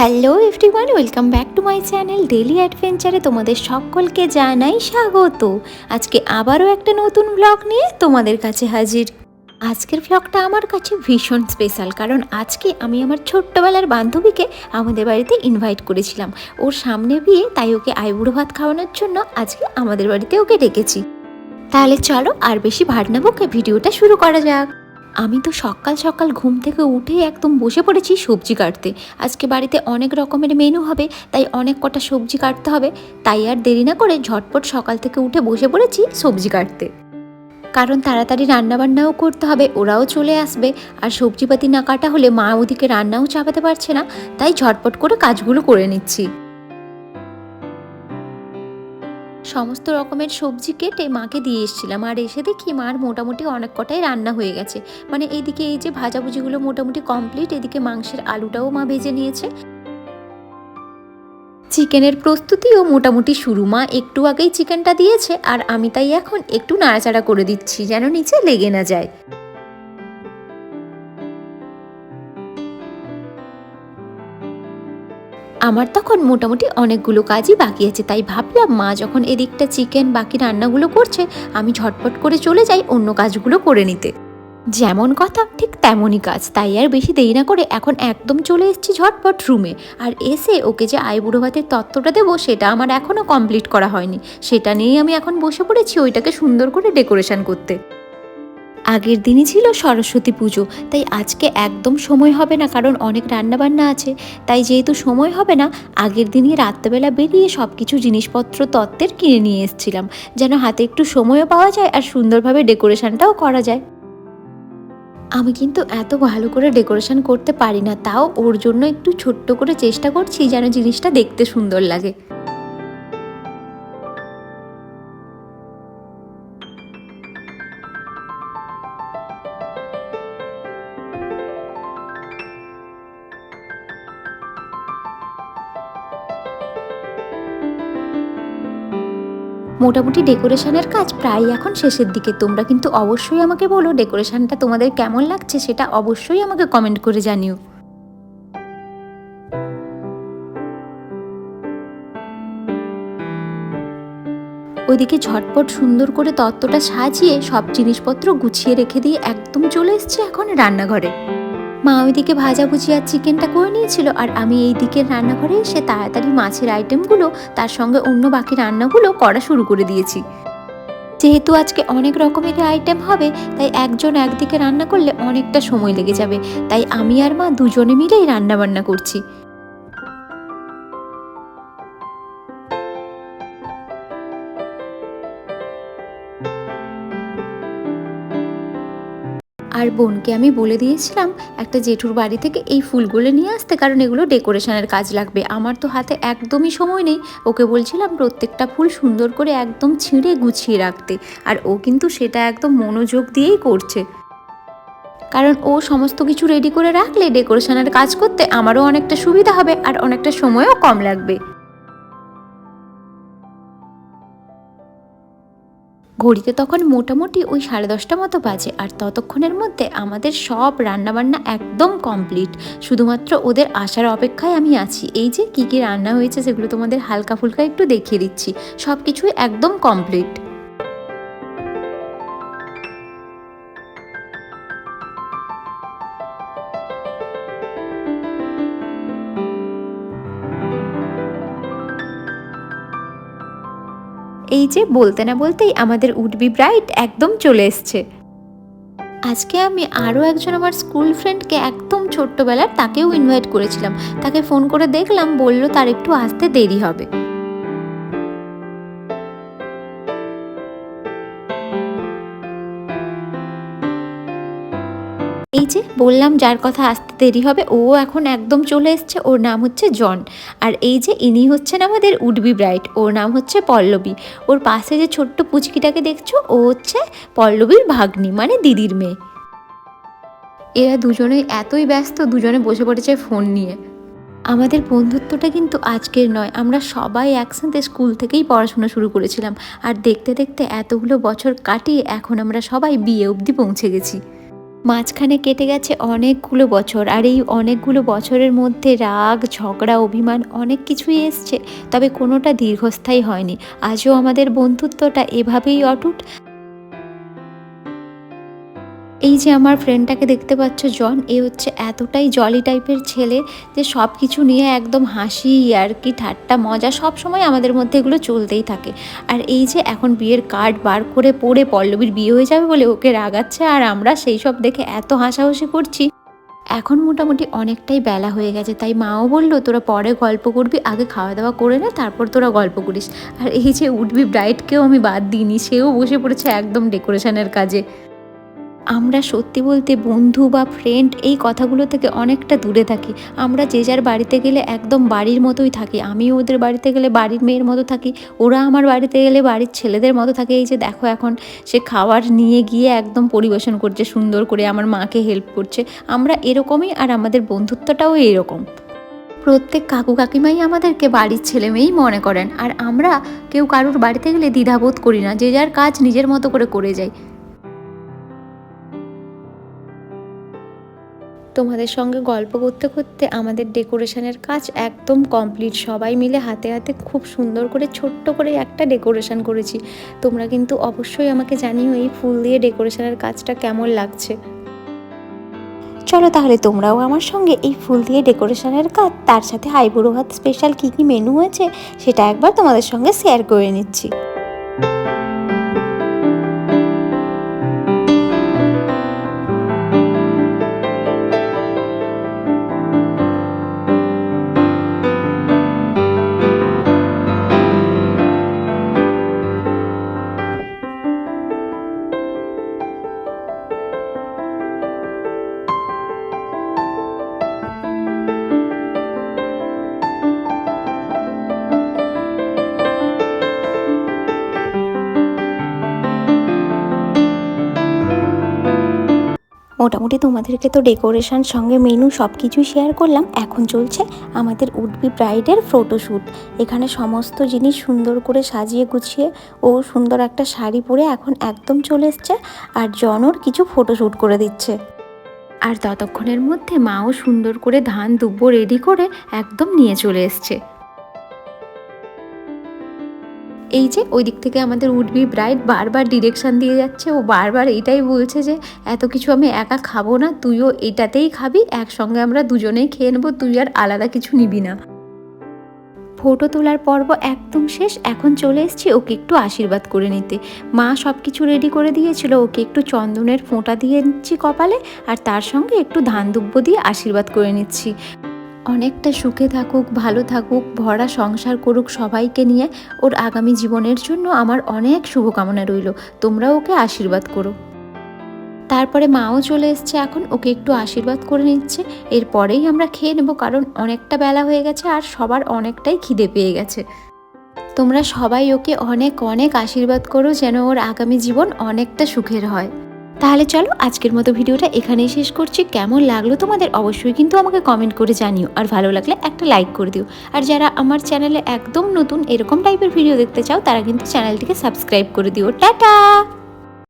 Hello everyone, welcome back to my channel daily অ্যাডভেঞ্চারে তোমাদের সকলকে জানাই স্বাগত। আজকে আবারও একটা নতুন ব্লগ নিয়ে তোমাদের কাছে হাজির। আজকের ব্লগটা আমার কাছে ভীষণ স্পেশাল কারণ আজকে আমি আমার ছোট্টবেলার বান্ধবীকে আমাদের বাড়িতে ইনভাইট করেছিলাম। ওর সামনে বিয়ে, তাই ওকে আইবুড়ো ভাত খাওয়ানোর জন্য আজকে আমাদের বাড়িতে ওকে ডেকেছি। তাহলে চলো আর বেশি ভাট না ভিডিওটা শুরু করা যাক। আমি তো সকাল সকাল ঘুম থেকে উঠে একদম বসে পড়েছি সবজি কাটতে। আজকে বাড়িতে অনেক রকমের মেনু হবে, তাই অনেক কটা সবজি কাটতে হবে। তাই আর দেরি না করে ঝটপট সকাল থেকে উঠে বসে পড়েছি সবজি কাটতে। কারণ তাড়াতাড়ি রান্নাবান্নাও করতে হবে, ওরাও চলে আসবে। আর সবজিপাতি না কাটা হলে মা ওদিকে রান্নাও চাপাতে পারছে না, তাই ঝটপট করে কাজগুলো করে নিচ্ছি। সমস্ত রকমের সবজি কেটে মাকে দিয়ে এসেছিলাম। আর এসে দেখি মার মোটামুটি অনেক কটাই রান্না হয়ে গেছে। মানে এইদিকে এই যে ভাজাভুজিগুলো মোটামুটি কমপ্লিট এদিকে মাংসের আলুটাও মা ভেজে নিয়েছে। চিকেনের প্রস্তুতিও মোটামুটি শুরু। মা একটু আগেই চিকেনটা দিয়েছে, আর আমি তাই এখন একটু নাড়াচাড়া করে দিচ্ছি, যেন নিচে লেগে না যায়। আমার তখন মোটামুটি অনেকগুলো কাজই বাকি আছে, তাই ভাবলাম মা যখন এদিকটা চিকেন বাকি রান্নাগুলো করছে, আমি ঝটপট করে চলে যাই অন্য কাজগুলো করে নিতে। যেমন কথা, ঠিক তেমনই কাজ, তাই আর বেশি দেরি না করে এখন একদম চলে এসেছি ঝটপট রুমে আর এসে ওকে যে আইবুড়ো ভাতের তত্ত্বটা দেবো, সেটা আমার এখনও কমপ্লিট করা হয়নি। সেটা নিয়েই আমি এখন বসে পড়েছি ওইটাকে সুন্দর করে ডেকোরেশন করতে। আগের দিনই ছিল সরস্বতী পুজো, তাই আজকে একদম সময় হবে না, কারণ অনেক রান্নাবান্না আছে। তাই যেহেতু সময় হবে না, আগের দিনই রাত্রেবেলা বেরিয়ে সব কিছু জিনিসপত্র তত্ত্বের কিনে নিয়ে এসেছিলাম, যেন হাতে একটু সময়ও পাওয়া যায় আর সুন্দরভাবে ডেকোরেশনটাও করা যায়। আমি কিন্তু এত ভালো করে ডেকোরেশন করতে পারি না, তাও ওর জন্য একটু ছোট্ট করে চেষ্টা করছি যেন জিনিসটা দেখতে সুন্দর লাগে। মোটামুটি ডেকোরেশনের কাজ প্রায় এখন শেষের দিকে। তোমরা কিন্তু অবশ্যই আমাকে বলো ডেকোরেশনটা তোমাদের কেমন লাগছে সেটা অবশ্যই আমাকে কমেন্ট করে জানিও। ওইদিকে ঝটপট সুন্দর করে তত্ত্বটা সাজিয়ে সব জিনিসপত্র গুছিয়ে রেখে দিয়ে একদম চলে এসছে এখন রান্নাঘরে। মা ওইদিকে ভাজাভুজি আর চিকেনটা করে নিয়েছিল আর আমি এই দিকের রান্নাঘরে এসে তাড়াতাড়ি মাছের আইটেমগুলো তার সঙ্গে অন্য বাকি রান্নাগুলো করা শুরু করে দিয়েছি। যেহেতু আজকে অনেক রকমের আইটেম হবে, তাই একজন একদিকে রান্না করলে অনেকটা সময় লেগে যাবে। তাই আমি আর মা দুজনে মিলেই রান্নাবান্না করছি। আর বোনকে আমি বলে দিয়েছিলাম, একটা জেঠুর বাড়ি থেকে এই ফুলগুলো নিয়ে আসতে, কারণ এগুলো ডেকোরেশনের কাজ লাগবে। আমার তো হাতে একদমই সময় নেই। ওকে বলছিলাম প্রত্যেকটা ফুল সুন্দর করে একদম ছিঁড়ে গুছিয়ে রাখতে। আর ও কিন্তু সেটা একদম মনোযোগ দিয়েই করছে। কারণ ও সমস্ত কিছু রেডি করে রাখলে ডেকোরেশনের কাজ করতে আমারও অনেকটা সুবিধা হবে আর অনেকটা সময়ও কম লাগবে। ঘড়িতে তখন মোটামুটি ওই সাড়ে দশটা মতো বাজে আর ততক্ষণের মধ্যে আমাদের সব রান্নাবান্না একদম কমপ্লিট। শুধুমাত্র ওদের আসার অপেক্ষায় আমি আছি। এই যে কী কী রান্না হয়েছে সেগুলো তোমাদের হালকা ফুলকা একটু দেখিয়ে দিচ্ছি। সব কিছুই একদম কমপ্লিট। এই যে বলতে না বলতেই আমাদের উডবি ব্রাইট একদম চলে এসছে। আজকে আমি আরও একজন আমার স্কুল ফ্রেন্ডকে একদম ছোট্টবেলার তাকেও ইনভাইট করেছিলাম। তাকে ফোন করে দেখলাম, বলল তার একটু আসতে দেরি হবে। এই যে বললাম যার কথা আসতে দেরি হবে, ও এখন একদম চলে এসছে, ওর নাম হচ্ছে জন। আর এই যে ইনি হচ্ছেন আমাদের উডবি ব্রাইট, ওর নাম হচ্ছে পল্লবী। ওর পাশে যে ছোট্ট পুচকিটাকে দেখছ, ও হচ্ছে পল্লবীর ভাগ্নি মানে দিদির মেয়ে। এরা দুজনেই এতই ব্যস্ত, দুজনে বসে পড়েছে ফোন নিয়ে। আমাদের বন্ধুত্বটা কিন্তু আজকের নয়, আমরা সবাই একসাথে স্কুল থেকেই পড়াশোনা শুরু করেছিলাম। আর দেখতে দেখতে এতগুলো বছর কাটিয়ে এখন আমরা সবাই বিয়ে অবধি পৌঁছে গেছি। মাঝখানে কেটে গেছে অনেকগুলো বছর, আর এই অনেকগুলো বছরের মধ্যে রাগ, ঝগড়া, অভিমান অনেক কিছুই এসছে, তবে কোনোটা দীর্ঘস্থায়ী হয়নি। আজও আমাদের বন্ধুত্বটা এভাবেই অটুট। এই যে আমার ফ্রেন্ডটাকে দেখতে পাচ্ছ, জন, এ হচ্ছে এতটাই জলি টাইপের ছেলে যে সব কিছু নিয়ে একদম হাসি আর কি ঠাট্টা, মজা সব সময় আমাদের মধ্যে এগুলো চলতেই থাকে। আর এই যে এখন বিয়ের কার্ড বার করে পড়ে পল্লবীর বিয়ে হয়ে যাবে বলে ওকে রাগাচ্ছে আর আমরা সেই সব দেখে এত হাসাহাসি করছি। এখন মোটামুটি অনেকটাই বেলা হয়ে গেছে, তাই মাও বলল, তোরা পরে গল্প করবি, আগে খাওয়া দাওয়া করে নে, তারপর তোরা গল্প করিস। আর এই যে উঠবি ব্রাইটকেও আমি বাদ দিইনি, সেও বসে পড়েছে একদম ডেকোরেশনের কাজে। আমরা সত্যি বলতে বন্ধু বা ফ্রেন্ড এই কথাগুলো থেকে অনেকটা দূরে থাকি। আমরা যে যার বাড়িতে গেলে একদম বাড়ির মতোই থাকি। আমি ওদের বাড়িতে গেলে বাড়ির মেয়ের মতো থাকি। ওরা আমার বাড়িতে গেলে বাড়ির ছেলেদের মতো থাকে। এই যে দেখো এখন সে খাবার নিয়ে গিয়ে একদম পরিবেশন করছে, সুন্দর করে আমার মাকে হেল্প করছে। আমরা এরকমই আর আমাদের বন্ধুত্বটাও এরকম। প্রত্যেক কাকু কাকিমাই আমাদেরকে বাড়ির ছেলে মেয়েই মনে করেন। আর আমরা কেউ কারুর বাড়িতে গেলে দ্বিধাবোধ করি না। যে যার কাজ নিজের মতো করে করে যাই তোমাদের সঙ্গে গল্প করতে করতে আমাদের ডেকোরেশনের কাজ একদম কমপ্লিট। সবাই মিলে হাতে হাতে খুব সুন্দর করে ছোট্ট করে একটা ডেকোরেশন করেছি। তোমরা কিন্তু অবশ্যই আমাকে জানিও এই ফুল দিয়ে ডেকোরেশনের কাজটা কেমন লাগছে। চলো তাহলে তোমরাও আমার সঙ্গে এই ফুল দিয়ে ডেকোরেশনের কাজ, তার সাথে আইবুড়ো ভাত স্পেশাল কী কী মেনু হয়েছে, সেটা একবার তোমাদের সঙ্গে শেয়ার করে নিচ্ছি। মোটামুটি তোমাদেরকে তো ডেকোরেশন সঙ্গে মেনু সব কিছুই শেয়ার করলাম। এখন চলছে আমাদের উডবি ব্রাইডের ফটোশ্যুট এখানে সমস্ত জিনিস সুন্দর করে সাজিয়ে গুছিয়ে ও সুন্দর একটা শাড়ি পরে এখন একদম চলে এসছে আর জনর কিছু ফটোশ্যুট করে দিচ্ছে। আর ততক্ষণের মধ্যে মাও সুন্দর করে ধান দুব্বো রেডি করে একদম নিয়ে চলে এসছে। এই যে ওই দিক থেকে আমাদের উডবি ব্রাইড বারবার ডিরেকশন দিয়ে যাচ্ছে, ও বারবার এটাই বলছে যে, এত কিছু আমি একা খাব না, তুইও এটাতেই খাবি, একসঙ্গে আমরা দুজনেই খেয়ে নেব, তুই আর আলাদা কিছু নিবি না। ফটো তোলার পর্ব একদম শেষ, এখন চলে এসেছি ওকে একটু আশীর্বাদ করে নিতে। মা সব কিছু রেডি করে দিয়েছিল, ওকে একটু চন্দনের ফোঁটা দিয়ে নিচ্ছি কপালে, আর তার সঙ্গে একটু ধান দিয়ে আশীর্বাদ করে নিচ্ছি। অনেকটা সুখে থাকুক, ভালো থাকুক, ভরা সংসার করুক সবাইকে নিয়ে, ওর আগামী জীবনের জন্য আমার অনেক শুভকামনা রইল। তোমরা ওকে আশীর্বাদ করো। তারপরে মাও চলে এসছে এখন, ওকে একটু আশীর্বাদ করে নিচ্ছে। এরপরেই আমরা খেয়ে নেব, কারণ অনেকটা বেলা হয়ে গেছে আর সবার অনেকটাই খিদে পেয়ে গেছে। তোমরা সবাই ওকে অনেক অনেক আশীর্বাদ করো, যেন ওর আগামী জীবন অনেকটা সুখের হয়। তাহলে চলো আজকের মতো ভিডিওটা এখানেই শেষ করছি। কেমন লাগল তোমাদের অবশ্যই কিন্তু আমাকে কমেন্ট করে জানিও। আর ভালো লাগলে একটা লাইক করে দিও। আর যারা আমার চ্যানেলে একদম নতুন এরকম টাইপের ভিডিও দেখতে চাও, তারা কিন্তু চ্যানেলটিকে সাবস্ক্রাইব করে দিও। টাটা!